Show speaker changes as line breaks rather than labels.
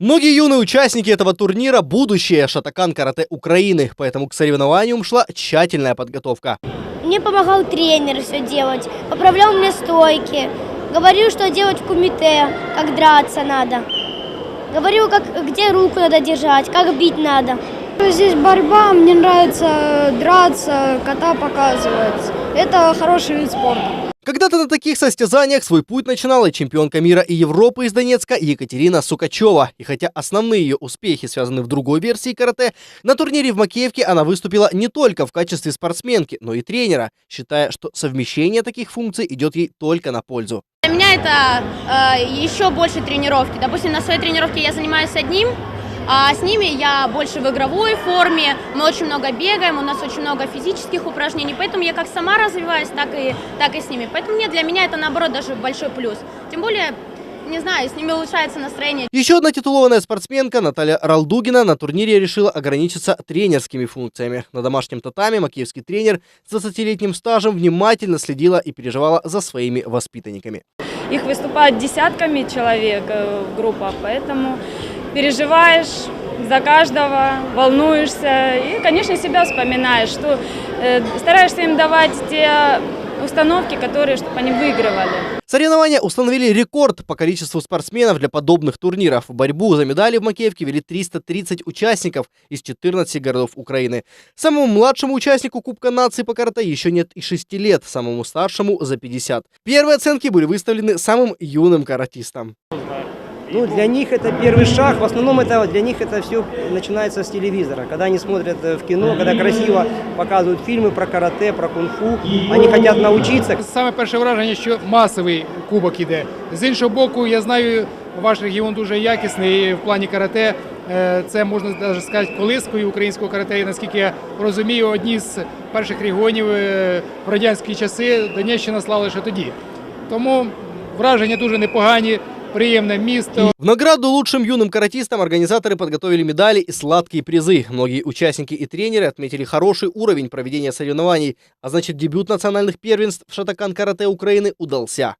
Многие юные участники этого турнира – будущее шатакан карате Украины, поэтому к соревнованиям шла тщательная подготовка.
Мне помогал тренер все делать, поправлял мне стойки, говорил, что делать в кумите, как драться надо. Говорил, как, где руку надо держать, как бить надо.
Здесь борьба, мне нравится драться, кота показывать. Это хороший вид спорта.
Когда-то на таких состязаниях свой путь начинала чемпионка мира и Европы из Донецка Екатерина Сукачева. И хотя основные ее успехи связаны в другой версии карате, на турнире в Макеевке она выступила не только в качестве спортсменки, но и тренера, считая, что совмещение таких функций идет ей только на пользу.
Для меня это э, еще больше тренировки. Допустим, на своей тренировке я занимаюсь одним, а с ними я больше в игровой форме. Мы очень много бегаем, у нас очень много физических упражнений, поэтому я как сама развиваюсь, так и, так и с ними. Поэтому мне для меня это наоборот даже большой плюс. Тем более, не знаю, с ними улучшается настроение.
Еще одна титулованная спортсменка Наталья Ралдугина на турнире решила ограничиться тренерскими функциями. На домашнем татаме макиевский тренер с 20-летним стажем внимательно следила и переживала за своими воспитанниками.
Их выступают десятками человек э, группа, поэтому переживаешь за каждого, волнуешься и, конечно, себя вспоминаешь, что э, стараешься им давать те установки, которые, чтобы они выигрывали.
Соревнования установили рекорд по количеству спортсменов для подобных турниров. В борьбу за медали в Макеевке вели 330 участников из 14 городов Украины. Самому младшему участнику Кубка нации по карате еще нет и 6 лет, самому старшему за 50. Первые оценки были выставлены самым юным каратистам.
Ну, для них это первый шаг. В основном это для них это все начинается с телевизора. Когда они смотрят э, в кино, когда красиво показывают фильмы про карате, про кунг-фу, они хотят научиться.
Саме перше враження, що масовий кубок іде. З іншого боку, я знаю, ваш регіон дуже якісний і в плані карате. Е, Це можна навіть сказати колискою українського карате. І наскільки я розумію, одні з перших регіонів е, в радянські часи Донеччина слава лише тоді. Тому враження дуже непогані, Приємне місто.
В награду лучшим юным каратистам организаторы подготовили медали и сладкие призы. Многие участники и тренеры отметили хороший уровень проведения соревнований, а значит дебют национальных первенств в шатакан карате Украины удался.